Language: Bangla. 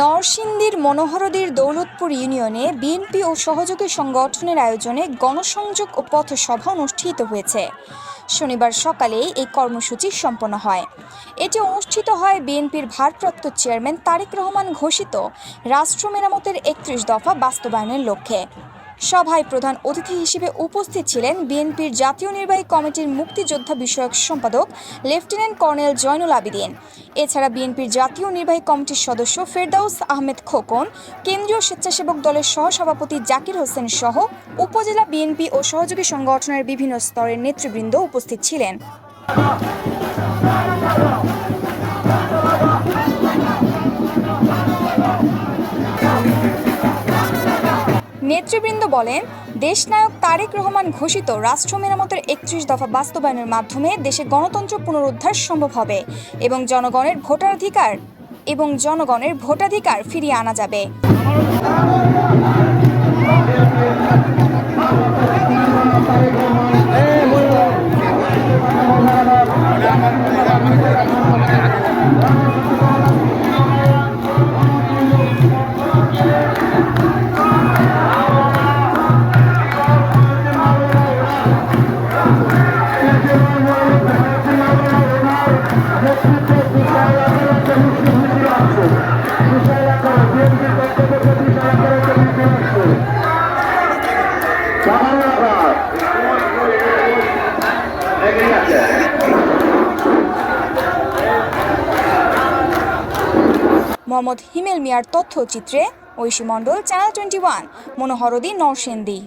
নরসিংদীর মনোহরদীর দৌলতপুর ইউনিয়নে বিএনপি ও সহযোগী সংগঠনের আয়োজনে গণসংযোগ ও পথসভা অনুষ্ঠিত হয়েছে। শনিবার সকালে এই কর্মসূচি সম্পন্ন হয়। এটি অনুষ্ঠিত হয় বিএনপির ভারপ্রাপ্ত চেয়ারম্যান তারেক রহমান ঘোষিত রাষ্ট্র মেরামতের একত্রিশ দফা বাস্তবায়নের লক্ষ্যে। সভায় প্রধান অতিথি হিসেবে উপস্থিত ছিলেন বিএনপির জাতীয় নির্বাহী কমিটির মুক্তিযোদ্ধা বিষয়ক সম্পাদক লেফটেন্যান্ট কর্নেল জয়নুল আবিদিন। এছাড়া বিএনপির জাতীয় নির্বাহী কমিটির সদস্য ফেরদাউস আহমেদ খোকন, কেন্দ্রীয় স্বেচ্ছাসেবক দলের সহসভাপতি জাকির হোসেন সহ উপজেলা বিএনপি ও সহযোগী সংগঠনের বিভিন্ন স্তরের নেতৃবৃন্দ উপস্থিত ছিলেন। নেতৃবৃন্দ বলেন, দেশনায়ক তারেক রহমান ঘোষিত রাষ্ট্র মেরামতের একত্রিশ দফা বাস্তবায়নের মাধ্যমে দেশে গণতন্ত্র পুনরুদ্ধার সম্ভব হবে এবং জনগণের ভোটাধিকার এবং জনগণের ভোটাধিকার ফিরিয়ে আনা যাবে। মোহাম্মদ হিমেল মিয়ার তথ্যচিত্রে Aishi Mondal channel twenty one Monohardi Narsingdi